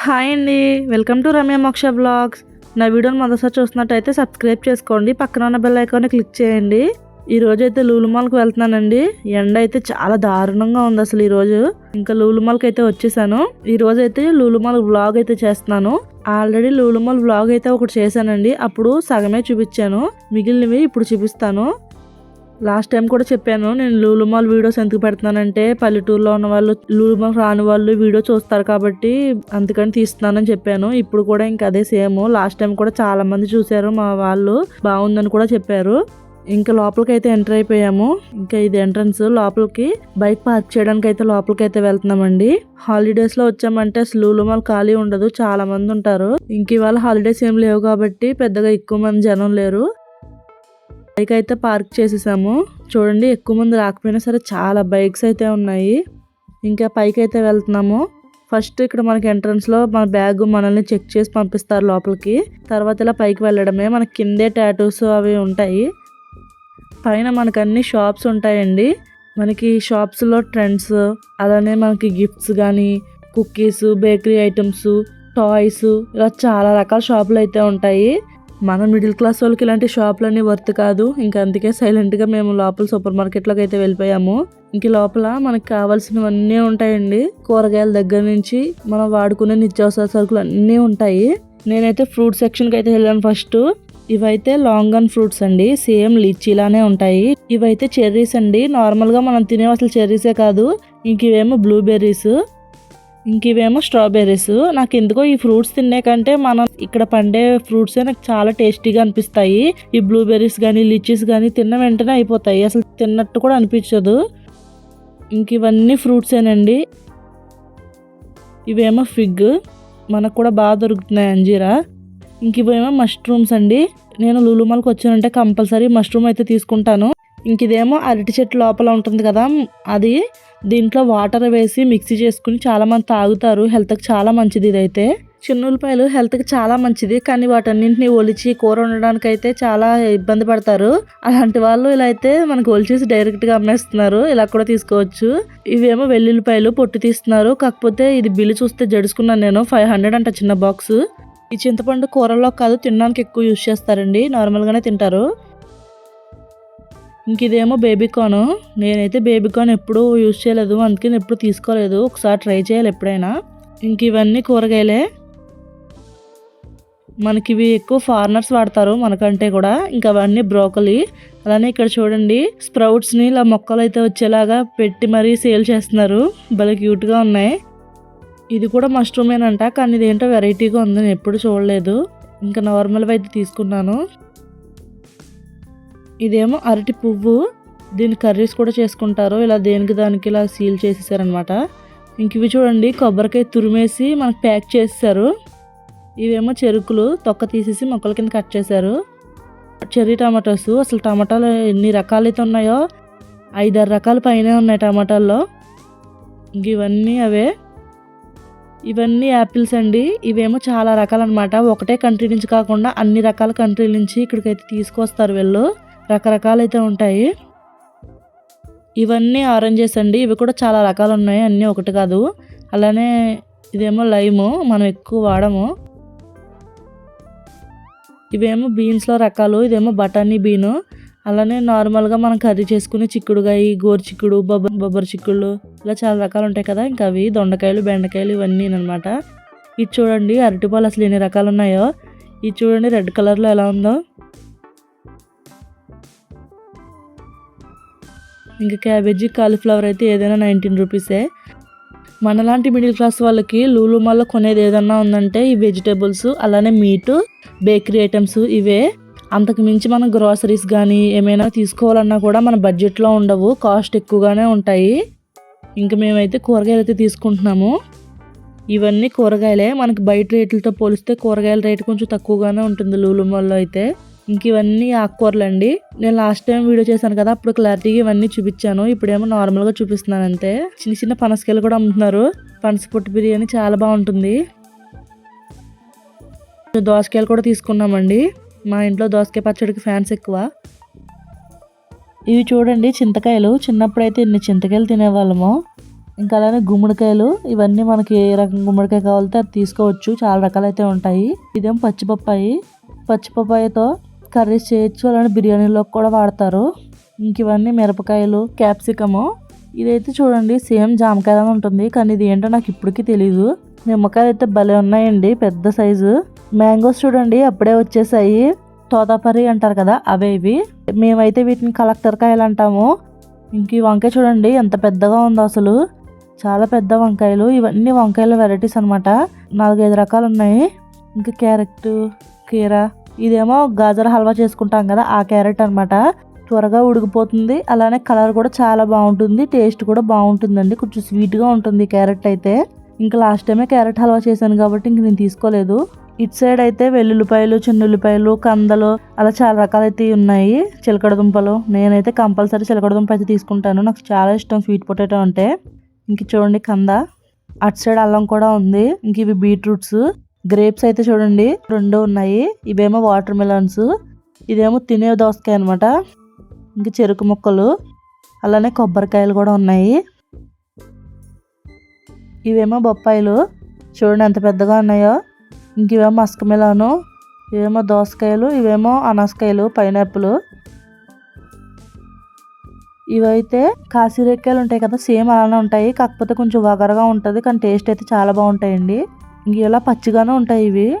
Hi అండి. Welcome to Ramya మోక్ష blogs. నా వీడియోని మొదటిసారి చూస్తున్నట్టయితే సబ్స్క్రైబ్ చేసుకోండి. పక్కన ఉన్న బెల్ ఐకాన్ని క్లిక్ చేయండి. ఈరోజు అయితే లూలుమాల్కి వెళ్తున్నానండి. ఎండ అయితే చాలా దారుణంగా ఉంది అసలు ఈరోజు ఇంకా లూలుమాల్కి అయితే వచ్చేసాను. ఈ అయితే లూలుమాల్ బ్లాగ్ అయితే చేస్తున్నాను. ఆల్రెడీ లూలుమాల్ బ్లాగ్ అయితే ఒకటి చేశానండి. అప్పుడు సగమే చూపించాను. మిగిలినవి ఇప్పుడు చూపిస్తాను. లాస్ట్ టైం కూడా చెప్పాను నేను లూలుమాల్ వీడియోస్ ఎందుకు పెడుతున్నానంటే పల్లెటూరులో ఉన్న వాళ్ళు లూలుమాల్ రాని వాళ్ళు వీడియో చూస్తారు కాబట్టి అందుకని తీస్తున్నానని చెప్పాను. ఇప్పుడు కూడా ఇంకా అదే సేమ్ లాస్ట్ టైం కూడా చాలా మంది చూశారు మా వాళ్ళు బాగుందని కూడా చెప్పారు. ఇంకా లోపలికి అయితే ఎంటర్ అయిపోయాము. ఇంకా ఇది ఎంట్రన్స్ లోపలికి బైక్ పార్క్ చేయడానికి అయితే లోపలికి అయితే వెళ్తున్నామండి. హాలిడేస్లో వచ్చామంటే అసలు లూలుమాల్ ఖాళీ ఉండదు చాలా మంది ఉంటారు. ఇంక ఇవాళ హాలిడేస్ ఏం లేవు కాబట్టి పెద్దగా ఎక్కువ మంది జనం లేరు. బైక్ అయితే పార్క్ చేసేసాము. చూడండి ఎక్కువ మంది రాకపోయినా సరే చాలా బైక్స్ అయితే ఉన్నాయి. ఇంకా పైకి అయితే వెళ్తున్నాము. ఫస్ట్ ఇక్కడ మనకి ఎంట్రన్స్లో మన బ్యాగ్ మనల్ని చెక్ చేసి పంపిస్తారు లోపలికి. తర్వాత ఇలా పైకి వెళ్ళడమే. మనకి కిందే టాటూస్ అవి ఉంటాయి. పైన మనకు అన్ని షాప్స్ ఉంటాయండి. మనకి షాప్స్లో ట్రెండ్స్ అలానే మనకి గిఫ్ట్స్ కానీ కుక్కీస్ బేకరీ ఐటమ్స్ టాయ్స్ ఇలా చాలా రకాల షాపులు అయితే ఉంటాయి. మన మిడిల్ క్లాస్ వాళ్ళకి ఇలాంటి షాపులన్నీ వర్త్ కాదు. ఇంకా అందుకే సైలెంట్గా మేము లోపల సూపర్ మార్కెట్లోకి అయితే వెళ్ళిపోయాము. ఇంక లోపల మనకి కావాల్సినవన్నీ ఉంటాయండి. కూరగాయల దగ్గర నుంచి మనం వాడుకునే నిత్యావసర సరుకులు అన్నీ ఉంటాయి. నేనైతే ఫ్రూట్ సెక్షన్కి అయితే వెళ్ళాను ఫస్ట్ ఇవైతే లాంగ్ అండ్ ఫ్రూట్స్ అండి. సేమ్ లీచీలానే ఉంటాయి. ఇవైతే చెర్రీస్ అండి. నార్మల్గా మనం తినే అసలు చెర్రీసే కాదు. ఇంక ఇవేమో బ్లూబెర్రీస్ ఇంక ఇవేమో స్ట్రాబెర్రీస్. నాకు ఎందుకో ఈ ఫ్రూట్స్ తినే కంటే మనం ఇక్కడ పండే ఫ్రూట్స్ నాకు చాలా టేస్టీగా అనిపిస్తాయి. ఈ బ్లూబెర్రీస్ కానీ లిచీస్ కానీ తిన్న వెంటనే అయిపోతాయి. అసలు తిన్నట్టు కూడా అనిపించదు. ఇంక ఇవన్నీ ఫ్రూట్సేనండి. ఇవేమో ఫిగ్. మనకు కూడా బాగా దొరుకుతున్నాయి అంజీరా. ఇంక ఇవేమో మష్రూమ్స్ అండి. నేను లూలుమాల్కి వచ్చానంటే కంపల్సరీ మష్రూమ్ అయితే తీసుకుంటాను. ఇంక ఇదేమో అరటి చెట్టు లోపల ఉంటుంది కదా అది దీంట్లో వాటర్ వేసి మిక్సీ చేసుకుని చాలామంది తాగుతారు. హెల్త్కి చాలా మంచిది ఇదైతే. చిన్న ఉల్లిపాయలు హెల్త్కి చాలా మంచిది. కానీ వాటన్నింటిని ఒలిచి కూర వండడానికి అయితే చాలా ఇబ్బంది పడతారు. అలాంటి వాళ్ళు ఇలా అయితే మనకు ఒలిచేసి డైరెక్ట్గా అమ్మేస్తున్నారు. ఇలా కూడా తీసుకోవచ్చు. ఇవేమో వెల్లుల్లిపాయలు పొట్టు తీస్తున్నారు. కాకపోతే ఇది బిల్లు చూస్తే జడుచుకున్నాను నేను. ఫైవ్ హండ్రెడ్ అంట చిన్న బాక్స్. ఈ చింతపండు కూరల్లో కాదు తినడానికి ఎక్కువ యూజ్ చేస్తారండి. నార్మల్గానే తింటారు. ఇంక ఇదేమో బేబీకాన్. నేనైతే బేబీకాన్ ఎప్పుడూ యూజ్ చేయలేదు. అందుకే నేను ఎప్పుడు తీసుకోలేదు. ఒకసారి ట్రై చేయాలి ఎప్పుడైనా. ఇంక ఇవన్నీ కూరగాయలే. మనకి ఇవి ఎక్కువ ఫారినర్స్ వాడతారు మనకంటే కూడా. ఇంకా అవన్నీ బ్రోకలీ. అలానే ఇక్కడ చూడండి స్ప్రౌట్స్ని ఇలా మొక్కలు అయితే వచ్చేలాగా పెట్టి మరీ సేల్ చేస్తున్నారు. భలే క్యూట్గా ఉన్నాయి. ఇది కూడా మష్రూమేనంట కానీ ఇదేంటో వెరైటీగా ఉంది. నేను ఎప్పుడు చూడలేదు. ఇంకా నార్మల్గా అయితే తీసుకున్నాను. ఇదేమో అరటి పువ్వు. దీని కర్రీస్ కూడా చేసుకుంటారు. ఇలా దేనికి దానికి ఇలా సీల్ చేసేసారనమాట ఇంక ఇవి చూడండి కొబ్బరికాయ తురిమేసి మనకు ప్యాక్ చేసేసారు. ఇవేమో చెరుకులు తొక్క తీసేసి మొక్కల కింద కట్ చేశారు చెర్రీ టమాటోస్ అసలు టమాటాలు ఎన్ని రకాలైతే ఉన్నాయో ఐదారు రకాల పైన ఉన్నాయి టమాటాల్లో. ఇంక ఇవన్నీ అవే. ఇవన్నీ యాపిల్స్ అండి. ఇవేమో చాలా రకాలన్నమాట. ఒకటే కంట్రీ నుంచి కాకుండా అన్ని రకాల కంట్రీల నుంచి ఇక్కడికైతే తీసుకొస్తారు వీళ్ళు. రకరకాలైతే ఉంటాయి. ఇవన్నీ ఆరెంజెస్ అండి. ఇవి కూడా చాలా రకాలు ఉన్నాయి అన్నీ ఒకటి కాదు. అలానే ఇదేమో లైము. మనం ఎక్కువ వాడము. ఇవేమో బీన్స్లో రకాలు. ఇదేమో బఠానీ బీను. అలానే నార్మల్గా మనం కర్రీ చేసుకునే చిక్కుడుగాయ గోరు చిక్కుడు బొబ్బ బొబ్బరి చిక్కుళ్ళు ఇలా చాలా రకాలు ఉంటాయి కదా. ఇంకా అవి దొండకాయలు బెండకాయలు ఇవన్నీ అనమాట. ఇది చూడండి. అరటిపాలు అసలు ఎన్ని రకాలు ఉన్నాయో ఇది చూడండి. రెడ్ కలర్లో ఎలా ఉందో. ఇంకా క్యాబేజీ కాలీఫ్లవర్ అయితే ఏదైనా నైన్టీన్ రూపీసే. మనలాంటి మిడిల్ క్లాస్ వాళ్ళకి లూలుమాల్లో కొనేది ఏదన్నా ఉందంటే ఈ వెజిటేబుల్స్ అలానే మీటు బేకరీ ఐటమ్స్ ఇవే. అంతకు మించి మనం గ్రాసరీస్ కానీ ఏమైనా తీసుకోవాలన్నా కూడా మన బడ్జెట్లో ఉండవు కాస్ట్ ఎక్కువగానే ఉంటాయి. ఇంకా మేమైతే కూరగాయలు అయితే తీసుకుంటున్నాము. ఇవన్నీ కూరగాయలే మనకి బయట రేట్లతో పోలిస్తే కూరగాయల రేటు కొంచెం తక్కువగానే ఉంటుంది లూలుమాల్లో అయితే. ఇంక ఇవన్నీ ఆకుకూరలు అండి. నేను లాస్ట్ టైం వీడియో చేశాను కదా అప్పుడు క్లారిటీగా ఇవన్నీ చూపించాను. ఇప్పుడేమో నార్మల్గా చూపిస్తున్నాను అంతే. చిన్న చిన్న పనసకాయలు కూడా అమ్ముతున్నారు. పనస పొట్టు బిర్యానీ చాలా బాగుంటుంది. దోసకాయలు కూడా తీసుకున్నామండి. మా ఇంట్లో దోసకాయ పచ్చడికి ఫ్యాన్స్ ఎక్కువ. ఇవి చూడండి చింతకాయలు. చిన్నప్పుడైతే ఇన్ని చింతకాయలు తినేవాళ్ళము. ఇంకా అలానే గుమ్మడికాయలు. ఇవన్నీ మనకి ఏ రకం గుమ్మడికాయ కావాలితే అది తీసుకోవచ్చు. చాలా రకాలైతే ఉంటాయి. ఇదేం పచ్చిపప్పాయి. పచ్చిపప్పాయితో కర్రీస్ చేయొచ్చు అలానే బిర్యానీలో కూడా వాడతారు. ఇంక ఇవన్నీ మిరపకాయలు క్యాప్సికము. ఇదైతే చూడండి సేమ్ జామకాయలా ఉంటుంది. కానీ ఇది ఏంటో నాకు ఇప్పటికీ తెలియదు నిమ్మకాయలు అయితే భలే ఉన్నాయండి పెద్ద సైజు. మ్యాంగోస్ చూడండి అప్పుడే వచ్చేసాయి. తోతాపరి అంటారు కదా అవే ఇవి. మేమైతే వీటిని కలెక్టర్ కాయలు అంటాము. ఇంక ఈ వంకాయ చూడండి ఎంత పెద్దగా ఉందో అసలు. చాలా పెద్ద వంకాయలు. ఇవన్నీ వంకాయల వెరైటీస్ అనమాట నాలుగైదు రకాలు ఉన్నాయి ఇంకా క్యారెట్ కీరా ఇదేమో గాజర హల్వా చేసుకుంటాం కదా ఆ క్యారెట్ అనమాట త్వరగా ఉడికిపోతుంది. అలానే కలర్ కూడా చాలా బాగుంటుంది. టేస్ట్ కూడా బాగుంటుందండి. కొంచెం స్వీట్గా ఉంటుంది క్యారెట్ అయితే. ఇంకా లాస్ట్ టైమే క్యారెట్ హల్వా చేశాను కాబట్టి ఇంక నేను తీసుకోలేదు. ఇటు సైడ్ అయితే వెల్లుల్లిపాయలు చిన్నుల్లిపాయలు కందలు అలా చాలా రకాలైతే ఉన్నాయి. చిలకడ దుంపలు నేనైతే కంపల్సరీ చిలకడ దుంప అయితే తీసుకుంటాను. నాకు చాలా ఇష్టం స్వీట్ పొటాటో అంటే. ఇంక చూడండి కంద. అటు సైడ్ అల్లం కూడా ఉంది. ఇంక ఇవి బీట్రూట్స్. గ్రేప్స్ అయితే చూడండి. రెండు ఉన్నాయి. ఇవేమో వాటర్ మిలన్స్. ఇదేమో తినే దోసకాయ అనమాట ఇంకా చెరుకు ముక్కలు. అలానే కొబ్బరికాయలు కూడా ఉన్నాయి. ఇవేమో బొప్పాయిలు. చూడండి ఎంత పెద్దగా ఉన్నాయో. ఇంక ఇవేమో మస్క మిలాను. ఇవేమో దోసకాయలు. ఇవేమో అనసకాయలు పైనాపిల్. ఇవైతే కాశీరెక్కాయలు ఉంటాయి కదా సేమ్ అలానే ఉంటాయి. కాకపోతే కొంచెం వగరగా ఉంటుంది. కానీ టేస్ట్ అయితే చాలా బాగుంటాయండి. ఇలా పచ్చిగానే ఉంటాయి ఇవి.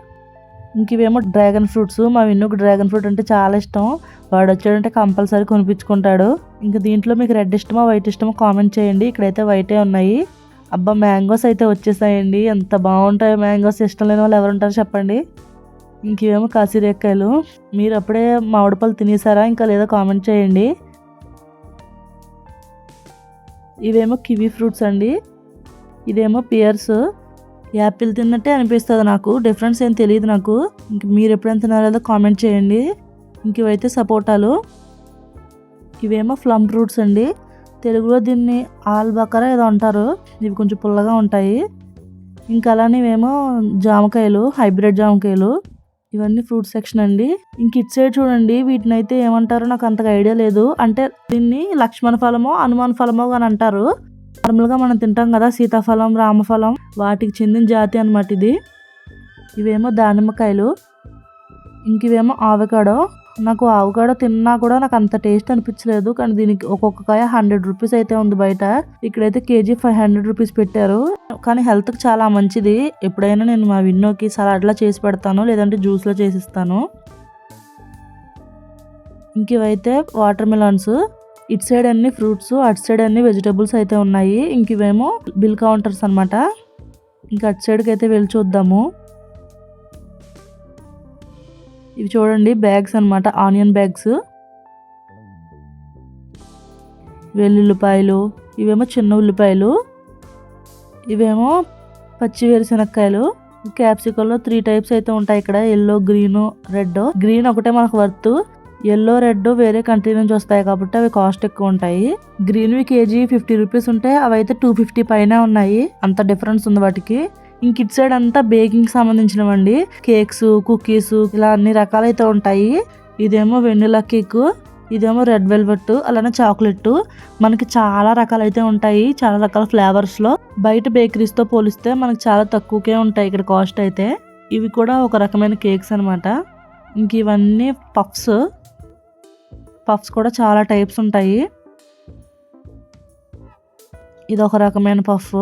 ఇంక ఇవేమో డ్రాగన్ ఫ్రూట్స్ మా విన్నుకు డ్రాగన్ ఫ్రూట్ అంటే చాలా ఇష్టం. వాడు వచ్చాడంటే కంపల్సరీ కొనిపించుకుంటాడు. ఇంక దీంట్లో మీకు రెడ్ ఇష్టమా వైట్ ఇష్టమా కామెంట్ చేయండి. ఇక్కడైతే వైటే ఉన్నాయి. అబ్బా మ్యాంగోస్ అయితే వచ్చేసాయండి. ఎంత బాగుంటాయో మ్యాంగోస్. ఇష్టం లేని వాళ్ళు ఎవరుంటారో చెప్పండి. ఇంకేమో కాసిరేకాయలు మీరు అప్పుడే మామిడి పళ్ళు తినేసారా? ఇంకా లేదా కామెంట్ చేయండి. ఇవేమో కివీ ఫ్రూట్స్ అండి. ఇదేమో పియర్స్. యాపిల్ తిన్నట్టే అనిపిస్తుంది నాకు. డిఫరెన్స్ ఏం తెలియదు నాకు. ఇంక మీరు ఎప్పుడైనా తినారో లేదో కామెంట్ చేయండి. ఇంక ఇవైతే సపోటాలు. ఇవేమో ఫ్లమ్ ఫ్రూట్స్ అండి. తెలుగులో దీన్ని ఆల్బకరా ఏదో అంటారు. ఇవి కొంచెం పుల్లగా ఉంటాయి. ఇంకా అలానే ఇవేమో జామకాయలు హైబ్రిడ్ జామకాయలు. ఇవన్నీ ఫ్రూట్ సెక్షన్ అండి. ఇంక ఇటు సైడ్ చూడండి వీటిని అయితే ఏమంటారో నాకు అంతగా ఐడియా లేదు. అంటే దీన్ని లక్ష్మణ ఫలమో హనుమాన్ ఫలమో అని అంటారు. నార్మల్గా మనం తింటాం కదా సీతాఫలం రామఫలం వాటికి చెందిన జాతి అనమాట ఇది. ఇవేమో దానిమ్మకాయలు ఇంక ఇవేమో ఆవకాడో. నాకు ఆవకాడో తిన్నా కూడా నాకు అంత టేస్ట్ అనిపించలేదు కానీ దీనికి ఒక్కొక్క కాయ హండ్రెడ్ రూపీస్ అయితే ఉంది బయట. ఇక్కడైతే కేజీ ఫైవ్ హండ్రెడ్ రూపీస్ పెట్టారు. కానీ హెల్త్కి చాలా మంచిది. ఎప్పుడైనా నేను మా విన్నోకి సలాడ్లా చేసి పెడతాను లేదంటే జ్యూస్లో చేసిస్తాను ఇంక ఇవైతే వాటర్ మిలన్స్ ఇటు సైడ్ అన్ని ఫ్రూట్స్ అటు సైడ్ అన్ని వెజిటబుల్స్ అయితే ఉన్నాయి. ఇంక ఇవేమో బిల్ కౌంటర్స్ అనమాట ఇంకా అటు సైడ్కి అయితే వెళ్ళి చూద్దాము. ఇవి చూడండి బ్యాగ్స్ అనమాట ఆనియన్ బ్యాగ్స్. వెల్లుల్లిపాయలు ఇవేమో చిన్న ఉల్లిపాయలు. ఇవేమో పచ్చి వేరుశనక్కాయలు. క్యాప్సికల్లో త్రీ టైప్స్ అయితే ఉంటాయి ఇక్కడ ఎల్లో గ్రీన్ రెడ్ గ్రీన్ ఒకటే మనకు వర్త్. ఎల్లో రెడ్ వేరే కంట్రీ నుంచి వస్తాయి కాబట్టి అవి కాస్ట్ ఎక్కువ ఉంటాయి. గ్రీన్వి కేజీ ఫిఫ్టీ రూపీస్ ఉంటే అవి అయితే టూ ఫిఫ్టీ పైన ఉన్నాయి. అంత డిఫరెన్స్ ఉంది వాటికి. ఇంక ఇటు సైడ్ అంతా బేకింగ్ సంబంధించినవండి. కేక్స్ కుకీస్ ఇలా అన్ని రకాలైతే ఉంటాయి. ఇదేమో వెనిలా కేక్ ఇదేమో రెడ్ వెల్వెట్ అలానే చాక్లెట్. మనకి చాలా రకాలైతే ఉంటాయి. చాలా రకాల ఫ్లేవర్స్లో బయట బేకరీస్తో పోలిస్తే మనకి చాలా తక్కువకే ఉంటాయి ఇక్కడ కాస్ట్ అయితే. ఇవి కూడా ఒక రకమైన కేక్స్ అనమాట ఇంక ఇవన్నీ పఫ్స్. పఫ్స్ కూడా చాలా టైప్స్ ఉంటాయి. ఇది ఒక రకమైన పఫ్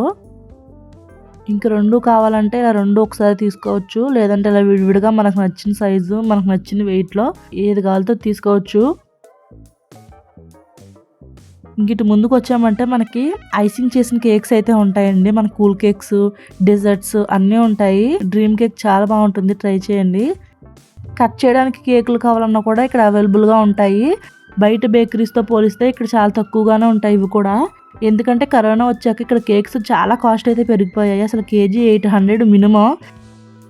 ఇంక రెండు కావాలంటే ఇలా రెండు ఒకసారి తీసుకోవచ్చు. లేదంటే ఇలా విడివిడిగా మనకు నచ్చిన సైజు మనకు నచ్చిన వెయిట్లో ఏది కావాలితో తీసుకోవచ్చు. ఇంకటి ముందుకు వచ్చామంటే మనకి ఐసింగ్ చేసిన కేక్స్ అయితే ఉంటాయండి. మన కూల్ కేక్స్ డెజర్ట్స్ అన్నీ ఉంటాయి. డ్రీమ్ కేక్ చాలా బాగుంటుంది. ట్రై చేయండి. కట్ చేయడానికి కేకులు కావాలన్నా కూడా ఇక్కడ అవైలబుల్గా ఉంటాయి. బయట బేకరీస్తో పోలిస్తే ఇక్కడ చాలా తక్కువగానే ఉంటాయి ఇవి కూడా. ఎందుకంటే కరోనా వచ్చాక ఇక్కడ కేక్స్ చాలా కాస్ట్ అయితే పెరిగిపోయాయి. అసలు KG eight hundred minimum.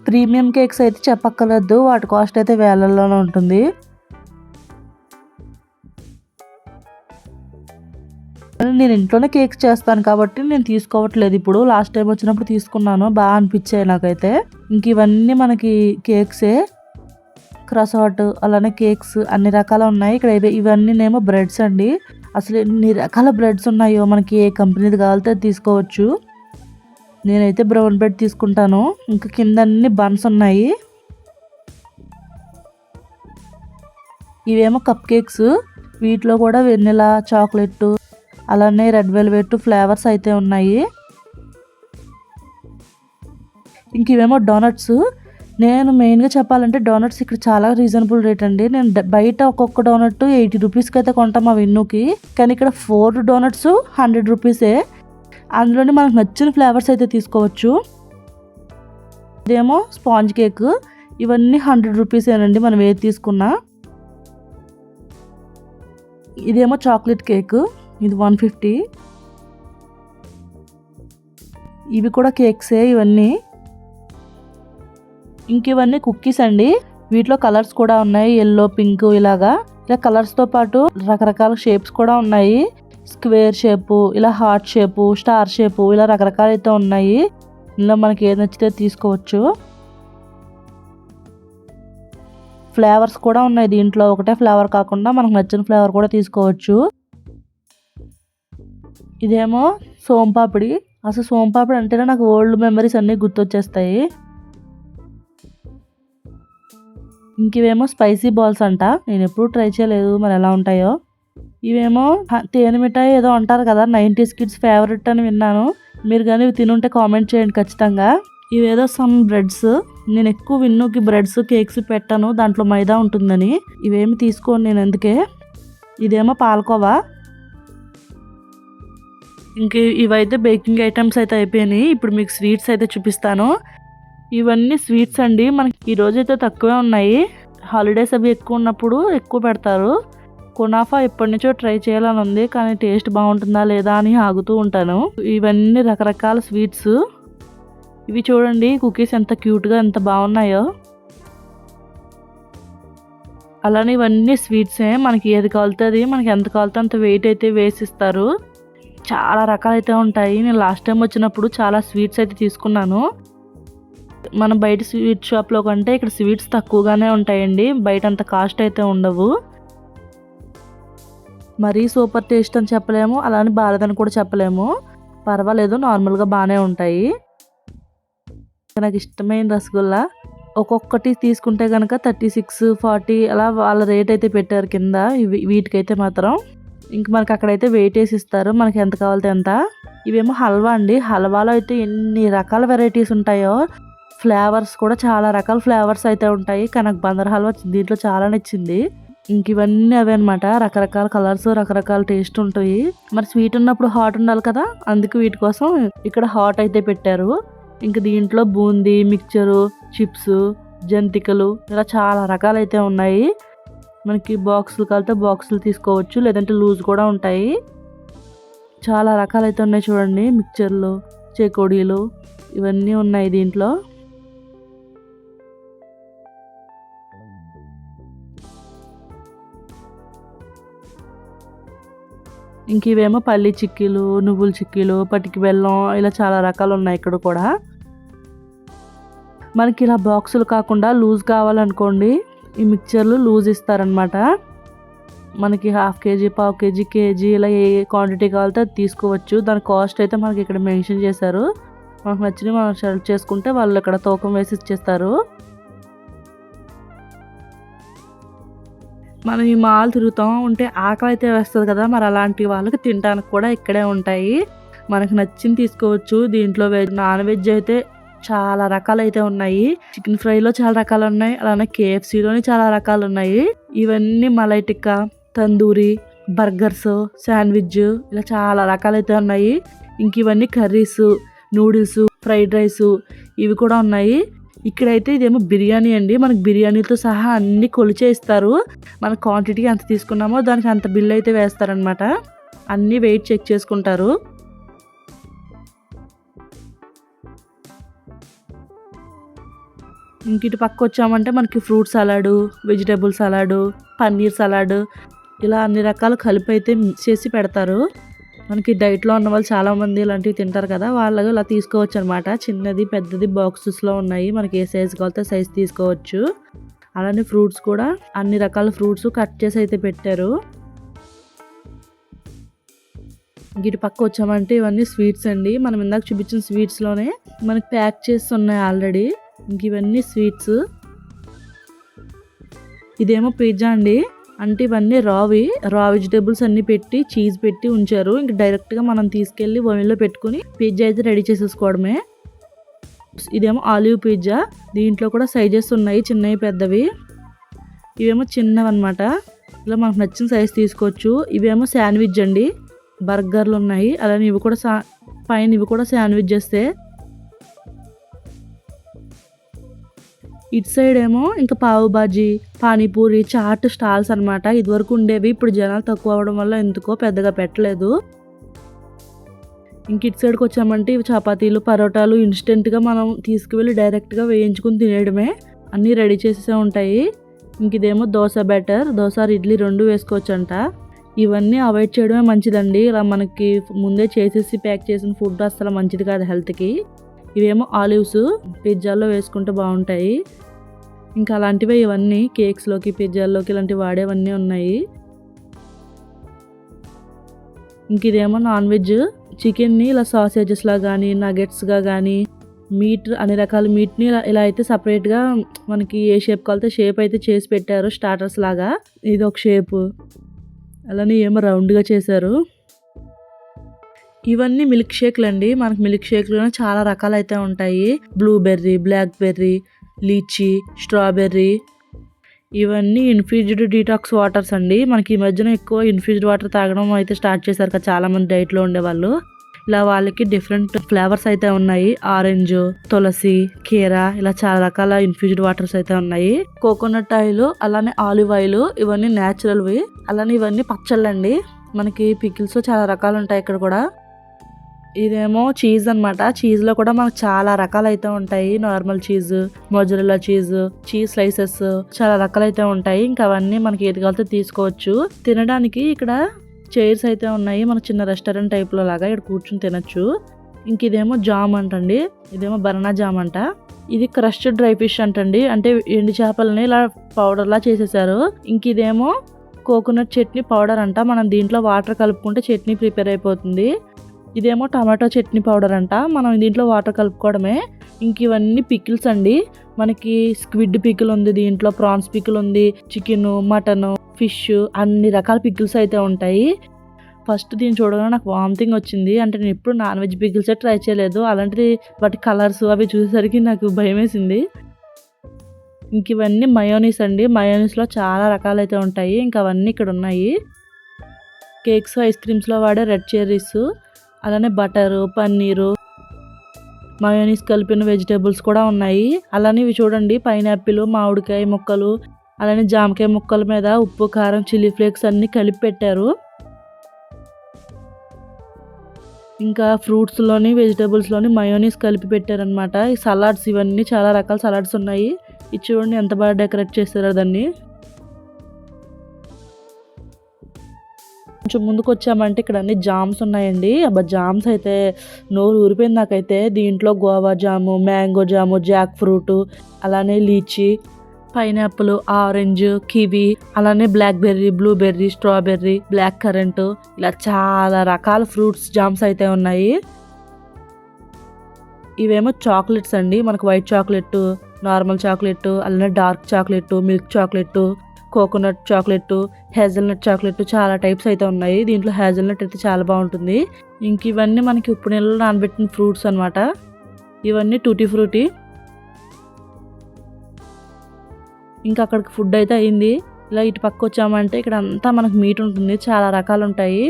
Premium cakes అయితే చెప్పక్కర్లేదు. వాటి కాస్ట్ అయితే వేలల్లోనే ఉంటుంది. నేను ఇంట్లోనే కేక్స్ చేస్తాను కాబట్టి నేను తీసుకోవట్లేదు ఇప్పుడు. లాస్ట్ టైం వచ్చినప్పుడు తీసుకున్నాను. బాగా అనిపించాయి నాకైతే. ఇంక ఇవన్నీ మనకి కేక్సే క్రసాట్ అలానే కేక్స్ అన్ని రకాలు ఉన్నాయి. ఇక్కడ ఇవన్నీ ఏమో బ్రెడ్స్ అండి. అసలు ఎన్ని రకాల బ్రెడ్స్ ఉన్నాయో మనకి ఏ కంపెనీది కావాలితే అది తీసుకోవచ్చు. నేనైతే బ్రౌన్ బ్రెడ్ తీసుకుంటాను. ఇంకా కింద అన్ని బన్స్ ఉన్నాయి. ఇవేమో కప్ కేక్స్. వీటిలో కూడా వెన్నెలా చాక్లెట్ అలానే రెడ్ వెల్వెట్ ఫ్లేవర్స్ అయితే ఉన్నాయి. ఇంక ఇవేమో డోనట్స్. నేను మెయిన్గా చెప్పాలంటే డోనట్స్ ఇక్కడ చాలా రీజనబుల్ రేట్ అండి. నేను బయట ఒక్కొక్క డోనట్ ఎయిటీ రూపీస్కి అయితే కొంటాం మా విన్నుకి. కానీ ఇక్కడ ఫోర్ డోనట్స్ హండ్రెడ్ రూపీసే అందులోనే మనకు నచ్చిన ఫ్లేవర్స్ అయితే తీసుకోవచ్చు. ఇదేమో స్పాంజ్ కేక్ ఇవన్నీ హండ్రెడ్ రూపీసేనండి మనం ఏది తీసుకున్నా. ఇదేమో చాక్లెట్ కేక్ ఇది వన్ ఫిఫ్టీ ఇవి కూడా కేక్సే ఇవన్నీ. ఇంక ఇవన్నీ కుక్కీస్ అండి. వీటిలో కలర్స్ కూడా ఉన్నాయి. ఎల్లో పింక్ ఇలాగా. ఇలా కలర్స్తో పాటు రకరకాల షేప్స్ కూడా ఉన్నాయి. స్క్వేర్ షేపు ఇలా హార్ట్ షేపు స్టార్ షేపు ఇలా రకరకాలు అయితే ఉన్నాయి. ఇందులో మనకి ఏది నచ్చితే తీసుకోవచ్చు. ఫ్లేవర్స్ కూడా ఉన్నాయి దీంట్లో. ఒకటే ఫ్లేవర్ కాకుండా మనకు నచ్చిన ఫ్లేవర్ కూడా తీసుకోవచ్చు. ఇదేమో సోంపాపిడి. అసలు సోంపాపిడి అంటేనే నాకు ఓల్డ్ మెమరీస్ అన్నీ గుర్తొచ్చేస్తాయి. ఇంకేమో స్పైసీ బాల్స్ అంట. నేను ఎప్పుడు ట్రై చేయలేదు మరి ఎలా ఉంటాయో. ఇవేమో తేనె మిఠాయి ఏదో అంటారు కదా నైంటీస్ కిడ్స్ ఫేవరెట్ అని విన్నాను. మీరు కానీ ఇవి తినుంటే కామెంట్ చేయండి ఖచ్చితంగా. ఇవేదో సమ్ బ్రెడ్స్. నేను ఎక్కువ విన్నుకి బ్రెడ్స్ కేక్స్ పెట్టాను దాంట్లో మైదా ఉంటుందని. ఇవేమి తీసుకోను నేను అందుకే. ఇదేమో పాలకోవా. ఇంక ఇవైతే బేకింగ్ ఐటమ్స్ అయితే అయిపోయినాయి. ఇప్పుడు మీకు స్వీట్స్ అయితే చూపిస్తాను. ఇవన్నీ స్వీట్స్ అండి. మనకి ఈ అయితే తక్కువే ఉన్నాయి. హాలిడేస్ అవి ఎక్కువ ఉన్నప్పుడు ఎక్కువ పెడతారు. కునాఫా ఎప్పటి నుంచో ట్రై చేయాలని ఉంది. కానీ టేస్ట్ బాగుంటుందా లేదా అని ఆగుతూ ఉంటాను. ఇవన్నీ రకరకాల స్వీట్స్. ఇవి చూడండి కుకీస్ ఎంత క్యూట్గా ఎంత బాగున్నాయో. అలానే ఇవన్నీ స్వీట్సే. మనకి ఏది కావాలితే మనకి ఎంత కావాలితే అంత వెయిట్ అయితే వేసిస్తారు. చాలా రకాలైతే ఉంటాయి. నేను లాస్ట్ టైం వచ్చినప్పుడు చాలా స్వీట్స్ అయితే తీసుకున్నాను. మనం బయట స్వీట్ షాప్లో కంటే ఇక్కడ స్వీట్స్ తక్కువగానే ఉంటాయండి. బయట అంత కాస్ట్ అయితే ఉండవు. మరీ సూపర్ టేస్ట్ అని చెప్పలేము. అలానే బాలేదని కూడా చెప్పలేము. పర్వాలేదు నార్మల్గా బాగానే ఉంటాయి. నాకు ఇష్టమైన రసగుల్లా. ఒక్కొక్కటి తీసుకుంటే కనుక థర్టీ సిక్స్ ఫార్టీ అలా వాళ్ళ రేట్ అయితే పెట్టారు కింద. వీటికైతే మాత్రం. ఇంక మనకి అక్కడైతే వెయిట్ వేసి ఇస్తారు. మనకి ఎంత కావాలితే ఎంత ఇవేమో హల్వా అండి. హల్వాలో అయితే ఎన్ని రకాల వెరైటీస్ ఉంటాయో ఫ్లేవర్స్ కూడా చాలా రకాల ఫ్లేవర్స్ అయితే ఉంటాయి. కానీ నాకు బందర్ హల్వా దీంట్లో చాలా నచ్చింది. ఇంక ఇవన్నీ అవే అనమాట రకరకాల కలర్స్ రకరకాల టేస్ట్ ఉంటాయి. మరి స్వీట్ ఉన్నప్పుడు హాట్ ఉండాలి కదా? అందుకు వీటి కోసం ఇక్కడ హాట్ అయితే పెట్టారు. ఇంక దీంట్లో బూందీ మిక్చరు చిప్స్ జంతికలు ఇలా చాలా రకాలైతే ఉన్నాయి. మనకి బాక్సులు కలితే బాక్సులు తీసుకోవచ్చు. లేదంటే లూజ్ కూడా ఉంటాయి. చాలా రకాలైతే ఉన్నాయి చూడండి. మిక్చర్లు చేకోడీలు ఇవన్నీ ఉన్నాయి దీంట్లో. ఇంక ఇవేమో పల్లి చిక్కీలు నువ్వుల చిక్కీలు పటికి బెల్లం ఇలా చాలా రకాలు ఉన్నాయి ఇక్కడ కూడా. మనకి ఇలా బాక్సులు కాకుండా లూజ్ కావాలనుకోండి ఈ మిక్చర్లు లూజ్ ఇస్తారనమాట మనకి హాఫ్ కేజీ పావు కేజీ కేజీ ఇలా ఏ క్వాంటిటీ కావాలితే అది తీసుకోవచ్చు. దాని కాస్ట్ అయితే మనకి ఇక్కడ మెన్షన్ చేశారు. మనకు నచ్చినవి మనం సెలెక్ట్ చేసుకుంటే వాళ్ళు ఇక్కడ తూకం వేసి ఇచ్చేస్తారు. మనం ఈ మాల్ తిరుగుతాం ఉంటే ఆకలి అయితే వేస్తుంది కదా మరి అలాంటి వాళ్ళకి తినడానికి కూడా ఇక్కడే ఉంటాయి. మనకు నచ్చింది తీసుకోవచ్చు. దీంట్లో వెజ్ నాన్ వెజ్ అయితే చాలా రకాలు అయితే ఉన్నాయి. చికెన్ ఫ్రైలో చాలా రకాలు ఉన్నాయి. అలానే కేఎఫ్సీలోని చాలా రకాలు ఉన్నాయి. ఇవన్నీ మలై టిక్కా తందూరి బర్గర్స్ శాండ్విచ్ ఇలా చాలా రకాలు అయితే ఉన్నాయి. ఇంక ఇవన్నీ కర్రీస్ నూడిల్స్ ఫ్రైడ్ రైస్ ఇవి కూడా ఉన్నాయి. ఇక్కడైతే ఇదేమో బిర్యానీ అండి. మనకి బిర్యానీతో సహా అన్ని కొలిచే ఇస్తారు. మన క్వాంటిటీ ఎంత తీసుకున్నామో దానికి అంత బిల్ అయితే వేస్తారనమాట అన్నీ వెయిట్ చెక్ చేసుకుంటారు. ఇంక ఇటు పక్క వచ్చామంటే మనకి fruit salad vegetable salad paneer salad ఇలా అన్ని రకాలు కలిపి అయితే మిక్స్ చేసి పెడతారు. మనకి డైట్లో ఉన్న వాళ్ళు చాలామంది ఇలాంటివి తింటారు కదా వాళ్ళు ఇలా తీసుకోవచ్చు అనమాట చిన్నది పెద్దది బాక్సెస్లో ఉన్నాయి. మనకి ఏ సైజు కావాలితే సైజ్ తీసుకోవచ్చు. అలానే ఫ్రూట్స్ కూడా అన్ని రకాల ఫ్రూట్స్ కట్ చేసి అయితే పెట్టారు. ఇటు పక్క వచ్చామంటే ఇవన్నీ స్వీట్స్ అండి. మనం ఇందాక చూపించిన స్వీట్స్లోనే మనకి ప్యాక్ చేసి ఉన్నాయి ఆల్రెడీ ఇంక ఇవన్నీ స్వీట్స్ ఇదేమో పిజ్జా అండి. అంటే ఇవన్నీ రావి. రా వెజిటేబుల్స్ అన్ని పెట్టి చీజ్ పెట్టి ఉంచారు. ఇంక డైరెక్ట్గా మనం తీసుకెళ్ళి ఓవెన్లో పెట్టుకుని పిజ్జా అయితే రెడీ చేసేసుకోవడమే. ఇదేమో ఆలివ్ పిజ్జా. దీంట్లో కూడా సైజెస్ ఉన్నాయి చిన్నవి పెద్దవి. ఇవేమో చిన్నవి అనమాట ఇలా మనకు నచ్చిన సైజ్ తీసుకోవచ్చు. ఇవేమో శాండ్విచ్ అండి. బర్గర్లు ఉన్నాయి. అలానే ఇవి కూడా సా పైన ఇవి కూడా శాండ్విచ్ చేస్తే ఇటు సైడ్ ఏమో ఇంకా పావు బాజీ పానీపూరి చాట్ స్టాల్స్ అనమాట ఇదివరకు ఉండేవి ఇప్పుడు జనాలు తక్కువ అవడం వల్ల ఎందుకో పెద్దగా పెట్టలేదు. ఇంక ఇటు సైడ్కి వచ్చామంటే ఇవి చపాతీలు పరోటాలు ఇన్స్టెంట్గా మనం తీసుకువెళ్ళి డైరెక్ట్గా వేయించుకుని తినేయడమే. అన్నీ రెడీ చేసే ఉంటాయి. ఇంక ఇదేమో దోశ బ్యాటర్ దోశ ఇడ్లీ రెండు వేసుకోవచ్చంట. ఇవన్నీ అవాయిడ్ చేయడమే మంచిదండి. ఇలా మనకి ముందే చేసేసి ప్యాక్ చేసిన ఫుడ్ అసలు మంచిది కాదు హెల్త్కి ఇవేమో ఆలివ్స్ పిజ్జాల్లో వేసుకుంటే బాగుంటాయి. ఇంకా అలాంటివే ఇవన్నీ కేక్స్లోకి పిజ్జాల్లోకి ఇలాంటివి వాడేవన్నీ ఉన్నాయి. ఇంక ఇదేమో నాన్ వెజ్ చికెన్ని ఇలా సాసేజెస్లా కానీ నగెట్స్గా కానీ మీట్ అన్ని రకాల మీట్ని ఇలా ఇలా అయితే సపరేట్గా మనకి ఏ షేప్ కావాలితే షేప్ అయితే చేసి పెట్టారు స్టార్టర్స్ లాగా ఇది ఒక షేపు. అలానే ఏమో రౌండ్గా చేశారు. ఇవన్నీ మిల్క్ షేక్లు అండి. మనకి మిల్క్ షేక్లోనే చాలా రకాలు అయితే ఉంటాయి. Blueberry blackberry lychee strawberry. ఇవన్నీ ఇన్ఫ్యూజ్డ్ డీటాక్స్ వాటర్స్ అండి. మనకి ఈ మధ్యన ఎక్కువ ఇన్ఫ్యూజ్డ్ వాటర్ తాగడం అయితే స్టార్ట్ చేశారు కదా చాలామంది డైట్లో ఉండేవాళ్ళు. ఇలా వాళ్ళకి డిఫరెంట్ ఫ్లేవర్స్ అయితే ఉన్నాయి. ఆరెంజ్ తులసి కీరా ఇలా చాలా రకాల ఇన్ఫ్యూజ్డ్ వాటర్స్ అయితే ఉన్నాయి. కోకోనట్ ఆయిల్ అలానే ఆలివ్ ఆయిల్ ఇవన్నీ న్యాచురల్వి. అలానే ఇవన్నీ పచ్చళ్ళండి. మనకి పికిల్స్ చాలా రకాలు ఉంటాయి ఇక్కడ కూడా. ఇదేమో చీజ్ అనమాట చీజ్లో కూడా మనకు చాలా రకాలు అయితే ఉంటాయి. Normal cheese mozzarella cheese cheese slices చాలా రకాలు అయితే ఉంటాయి. ఇంకా అవన్నీ మనకి ఏది కలితే తీసుకోవచ్చు. తినడానికి ఇక్కడ చైర్స్ అయితే ఉన్నాయి. మన చిన్న రెస్టారెంట్ టైప్లో లాగా ఇక్కడ కూర్చుని తినొచ్చు. ఇంక ఇదేమో జామ్ అంటండి. ఇదేమో బనానా జామ్ అంట. ఇది క్రష్డ్ డ్రై ఫిష్ అంటండి. అంటే ఎండు చేపలని ఇలా పౌడర్ లా చేసేసారు. ఇంక ఇదేమో కోకోనట్ చట్నీ పౌడర్ అంట. మనం దీంట్లో వాటర్ కలుపుకుంటే చట్నీ ప్రిపేర్ అయిపోతుంది. ఇదేమో టమాటో చట్నీ పౌడర్ అంట. మనం దీంట్లో వాటర్ కలుపుకోవడమే. ఇంక ఇవన్నీ పికిల్స్ అండి. మనకి స్క్విడ్ పికిల్ ఉంది దీంట్లో ప్రాన్స్ పికిల్ ఉంది చికెన్ మటన్ ఫిష్ అన్ని రకాల పికిల్స్ అయితే ఉంటాయి. ఫస్ట్ దీన్ని చూడగానే నాకు వామిటింగ్ వచ్చింది. అంటే నేను ఎప్పుడు నాన్ వెజ్ పికిల్సే ట్రై చేయలేదు. అలాంటిది వాటి కలర్స్ అవి చూసేసరికి నాకు భయం వేసింది ఇంక ఇవన్నీ మయోనీస్ అండి. మయోనీస్లో చాలా రకాలు అయితే ఉంటాయి. ఇంకా అవన్నీ ఇక్కడ ఉన్నాయి. కేక్స్ ఐస్ క్రీమ్స్లో వాడే రెడ్ చెర్రీస్ అలానే బటరు పన్నీరు మయోనీస్ కలిపిన వెజిటేబుల్స్ కూడా ఉన్నాయి. అలానే ఇవి చూడండి పైనాపిల్ మామిడికాయ ముక్కలు అలానే జామకాయ ముక్కల మీద ఉప్పు కారం చిల్లీ ఫ్లేక్స్ అన్నీ కలిపి పెట్టారు. ఇంకా ఫ్రూట్స్లోని వెజిటేబుల్స్లోని మయోనీస్ కలిపి పెట్టారనమాట ఈ సలాడ్స్ ఇవన్నీ చాలా రకాల సలాడ్స్ ఉన్నాయి. ఇది చూడండి ఎంత బాగా డెకరేట్ చేస్తారో దాన్ని. కొంచెం ముందుకు వచ్చామంటే ఇక్కడ అన్ని జామ్స్ ఉన్నాయండి. అబ్బా జామ్స్ అయితే నోరు ఊరిపోయింది నాకైతే. దీంట్లో Goa jam mango jam jackfruit అలానే లీచీ పైనాపిల్ ఆరెంజ్ కివి అలానే blackberry blueberry strawberry black currant ఇలా చాలా రకాల ఫ్రూట్స్ జామ్స్ అయితే ఉన్నాయి. ఇవేమో చాక్లెట్స్ అండి. మనకు వైట్ చాక్లెట్ నార్మల్ చాక్లెట్ అలానే dark chocolate milk chocolate coconut chocolate hazelnut chocolate చాలా టైప్స్ అయితే ఉన్నాయి. దీంట్లో హేజల్నట్ అయితే చాలా బాగుంటుంది. ఇంక ఇవన్నీ మనకి ఉప్పు నీళ్ళలో నానబెట్టిన ఫ్రూట్స్ అనమాట ఇవన్నీ టూటీ ఫ్రూటీ. ఇంకా అక్కడికి ఫుడ్ అయితే అయింది. ఇలా ఇటు పక్క వచ్చామంటే ఇక్కడ అంతా మనకు మీట్ ఉంటుంది. చాలా రకాలు ఉంటాయి.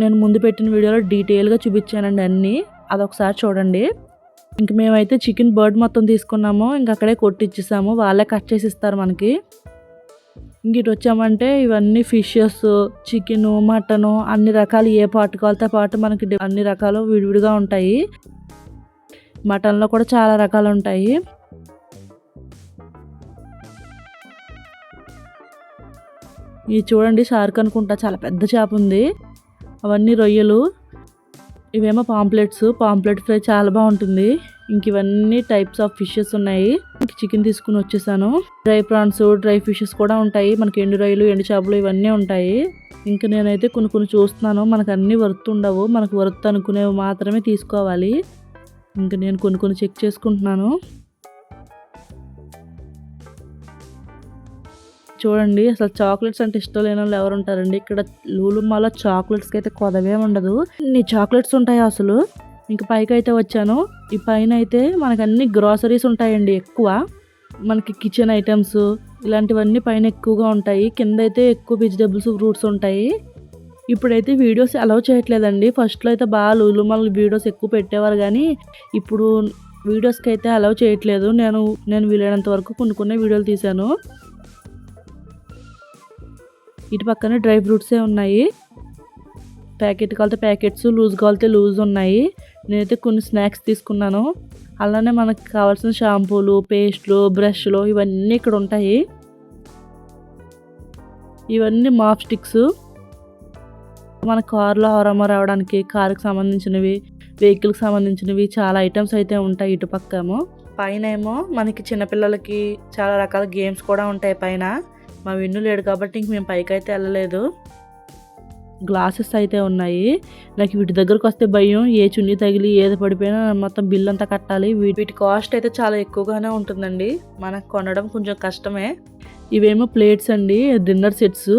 నేను ముందు పెట్టిన వీడియోలో డీటెయిల్గా చూపించానండి అన్నీ. అదొకసారి చూడండి. ఇంక మేమైతే చికెన్ బర్డ్ మొత్తం తీసుకున్నాము. ఇంక అక్కడే కొట్టిచ్చేసాము. వాళ్ళే కట్ చేసి ఇస్తారు మనకి. ఇంక ఇటు వచ్చామంటే ఇవన్నీ ఫిషెస్ చికెన్ మటన్ అన్ని రకాలు ఏ పాటు కావాలితే పాటు మనకి అన్ని రకాలు విడివిడిగా ఉంటాయి. మటన్లో కూడా చాలా రకాలు ఉంటాయి. ఇది చూడండి షార్క్ అనుకుంటా చాలా పెద్ద చేప ఉంది. అవన్నీ రొయ్యలు. ఇవేమో పాంప్లెట్స్ పాంప్లెట్ ఫ్రై చాలా బాగుంటుంది. ఇంక ఇవన్నీ టైప్స్ ఆఫ్ ఫిషెస్ ఉన్నాయి. చికెన్ తీసుకుని వచ్చేసాను. డ్రై ప్రాన్స్ డ్రై ఫిషెస్ కూడా ఉంటాయి. మనకి ఎండు రొయ్యలు ఎండు చేపలు ఇవన్నీ ఉంటాయి. ఇంకా నేనైతే కొన్ని కొన్ని చూస్తున్నాను. మనకు అన్ని వర్త్ ఉండవు. మనకు వర్త్ అనుకునేవి మాత్రమే తీసుకోవాలి. ఇంకా నేను కొన్ని కొన్ని చెక్ చేసుకుంటున్నాను. చూడండి అసలు చాక్లెట్స్ అంటే ఇష్టం లేని వాళ్ళు ఎవరు ఉంటారండి? ఇక్కడ లూలుమాలో చాక్లెట్స్కి అయితే కొదవే ఉండదు. నీ చాక్లెట్స్ ఉంటాయి అసలు? ఇంక పైకి అయితే వచ్చాను. ఈ పైన అయితే మనకు అన్ని గ్రాసరీస్ ఉంటాయండి ఎక్కువ. మనకి కిచెన్ ఐటమ్స్ ఇలాంటివన్నీ పైన ఎక్కువగా ఉంటాయి. కింద అయితే ఎక్కువ వెజిటేబుల్స్ ఫ్రూట్స్ ఉంటాయి. ఇప్పుడైతే వీడియోస్ అలౌ చేయట్లేదండి. ఫస్ట్లో అయితే బాగా లూలుమల్ వీడియోస్ ఎక్కువ పెట్టేవారు కానీ ఇప్పుడు వీడియోస్కి అయితే అలౌ చేయట్లేదు. నేను నేను వీలైనంత వరకు కొన్ని కొన్ని వీడియోలు తీశాను. ఇటు పక్కనే డ్రై ఫ్రూట్సే ఉన్నాయి. ప్యాకెట్ కాలితే ప్యాకెట్స్ లూజ్ కలితే లూజ్ ఉన్నాయి. నేనైతే కొన్ని స్నాక్స్ తీసుకున్నాను. అలానే మనకు కావాల్సిన షాంపూలు పేస్ట్లు బ్రష్లు ఇవన్నీ ఇక్కడ ఉంటాయి. ఇవన్నీ మాప్ స్టిక్స్. మన కార్లో హోరమ్మ రావడానికి కారుకి సంబంధించినవి వెహికల్కి సంబంధించినవి చాలా ఐటమ్స్ అయితే ఉంటాయి ఇటు పక్కేమో. పైన ఏమో మనకి చిన్నపిల్లలకి చాలా రకాల గేమ్స్ కూడా ఉంటాయి పైన. మా విన్ను లేడు కాబట్టి ఇంక మేము పైకి అయితే వెళ్ళలేదు. గ్లాసెస్ అయితే ఉన్నాయి. నాకు వీటి దగ్గరకు వస్తే భయం ఏ చున్నీ తగిలి ఏది పడిపోయినా మొత్తం బిల్ అంతా కట్టాలి. వీటి కాస్ట్ అయితే చాలా ఎక్కువగానే ఉంటుందండి. మనకు కొనడం కొంచెం కష్టమే. ఇవేమో ప్లేట్స్ అండి డిన్నర్ సెట్స్.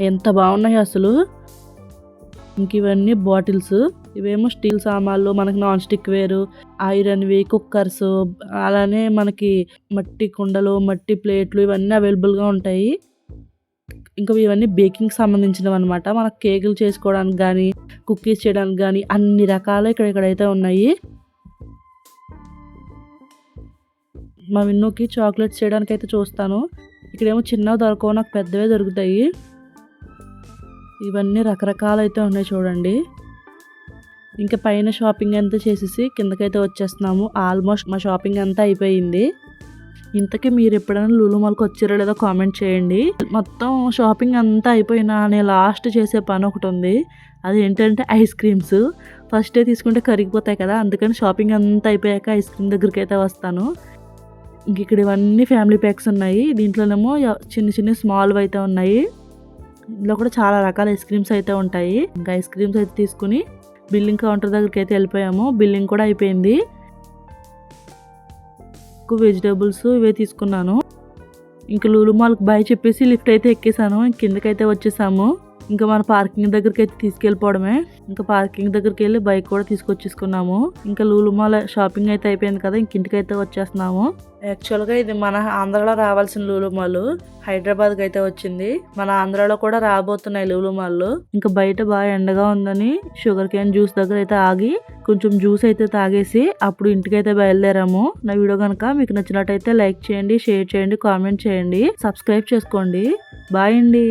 ఎంత బాగున్నాయి అసలు. ఇంక ఇవన్నీ బాటిల్స్. ఇవేమో స్టీల్ సామాన్లు మనకి నాన్ స్టిక్ వేరు ఐరన్వి కుక్కర్స్. అలానే మనకి మట్టి కుండలు మట్టి ప్లేట్లు ఇవన్నీ అవైలబుల్గా ఉంటాయి. ఇంకా ఇవన్నీ బేకింగ్ సంబంధించినవి అనమాట మనకు కేకులు చేసుకోవడానికి కానీ కుకీస్ చేయడానికి కానీ అన్ని రకాలు ఇక్కడ ఇక్కడైతే ఉన్నాయి. మా విన్నుకి చాక్లెట్స్ చేయడానికి అయితే చూస్తాను. ఇక్కడేమో చిన్నవి దొరకవు నాకు పెద్దవే దొరుకుతాయి. ఇవన్నీ రకరకాలు అయితే ఉన్నాయి చూడండి. ఇంకా పైన షాపింగ్ అంతా చేసేసి కిందకైతే వచ్చేస్తున్నాము. ఆల్మోస్ట్ మా షాపింగ్ అంతా అయిపోయింది. ఇంతకీ మీరు ఎప్పుడైనా లూలు మాల్కి వచ్చారో లేదో కామెంట్ చేయండి. మొత్తం షాపింగ్ అంతా అయిపోయినా నేను లాస్ట్ చేసే పని ఒకటి ఉంది. అది ఏంటంటే ఐస్ క్రీమ్స్. ఫస్ట్ డే తీసుకుంటే కరిగిపోతాయి కదా అందుకని షాపింగ్ అంతా అయిపోయాక ఐస్ క్రీమ్ దగ్గరికి అయితే వస్తాను. ఇంక ఇక్కడ ఇవన్నీ ఫ్యామిలీ ప్యాక్స్ ఉన్నాయి. దీంట్లోనేమో చిన్న చిన్న స్మాల్వి అయితే ఉన్నాయి. ఇందులో కూడా చాలా రకాల ఐస్ క్రీమ్స్ అయితే ఉంటాయి. ఇంకా ఐస్ క్రీమ్స్ అయితే తీసుకుని బిల్లింగ్ కౌంటర్ దగ్గరికి అయితే వెళ్ళిపోయాము. బిల్లింగ్ కూడా అయిపోయింది. ఎక్కువ వెజిటేబుల్స్ ఇవే తీసుకున్నాను. ఇంకా లూలు మాల్కి బాయ్ చెప్పేసి లిఫ్ట్ అయితే ఎక్కేసాను. కిందకైతే వచ్చేసాము. ఇంకా మన పార్కింగ్ దగ్గరికి అయితే తీసుకెళ్ళిపోవడమే. ఇంకా పార్కింగ్ దగ్గరికి వెళ్ళి బైక్ కూడా తీసుకొచ్చేసుకున్నాము. ఇంకా లూలు మాల్ షాపింగ్ అయితే అయిపోయింది కదా ఇంక ఇంటికైతే వచ్చేస్తున్నాము. యాక్చువల్గా ఇది మన ఆంధ్రాలో రావాల్సిన లూలుమాలు హైదరాబాద్కి అయితే వచ్చింది. మన ఆంధ్రాలో కూడా రాబోతున్నాయి లూలుమాల్లు ఇంకా బయట బాగా ఎండగా ఉందని షుగర్ కేన్ జ్యూస్ దగ్గర అయితే ఆగి కొంచెం జ్యూస్ అయితే తాగేసి అప్పుడు ఇంటికైతే బయలుదేరాము. నా వీడియో కనుక మీకు నచ్చినట్టయితే లైక్ చేయండి షేర్ చేయండి కామెంట్ చేయండి సబ్స్క్రైబ్ చేసుకోండి. బాయ్ అండి.